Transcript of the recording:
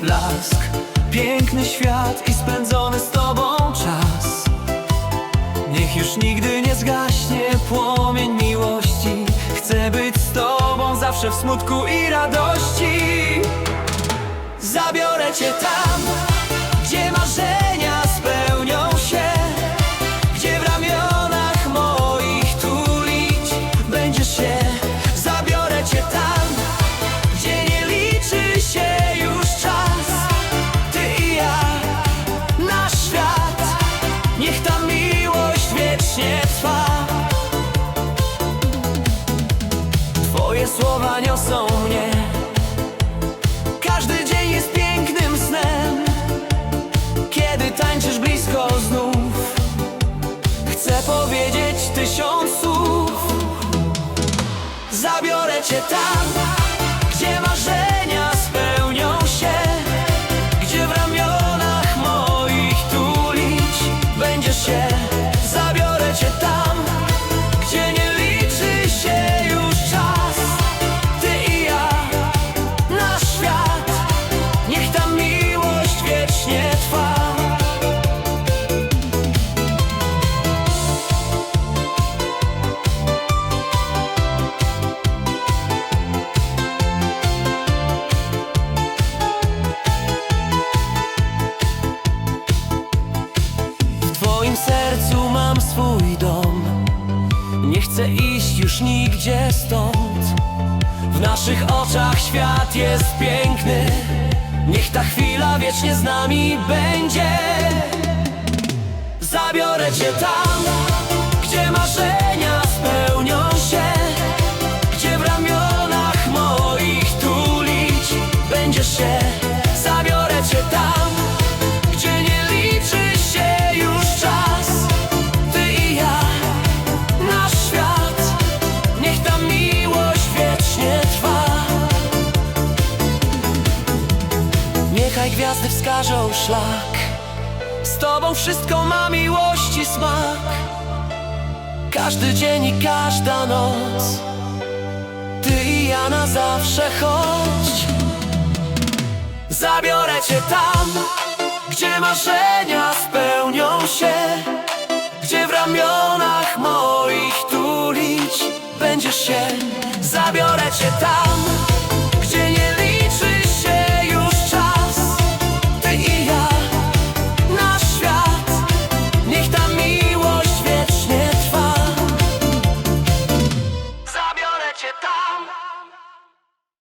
blask. Piękny świat i spędzony z tobą czas. Niech już nigdy nie zgaśnie płomień miłości. Chcę być z tobą zawsze w smutku i radości. Zabiorę cię tam, Twoje słowa niosą mnie. Każdy dzień jest pięknym snem. Kiedy tańczysz blisko znów Chcę powiedzieć tysiąc słów. Zabiorę cię tam Gdzie marzenia chcę iść już nigdzie stąd. W naszych oczach świat jest piękny. Niech ta chwila wiecznie z nami będzie. Zabiorę Cię tam, gdzie marzenia spełnią się. Gdzie w ramionach moich tulić będziesz się gwiazdy wskażą szlak. Z tobą wszystko ma miłości smak. Każdy dzień i każda noc. Ty i ja na zawsze chodź. Zabiorę cię tam, gdzie marzenia spełnią się. Gdzie w ramionach moich tulić będziesz się. Zabiorę cię tam,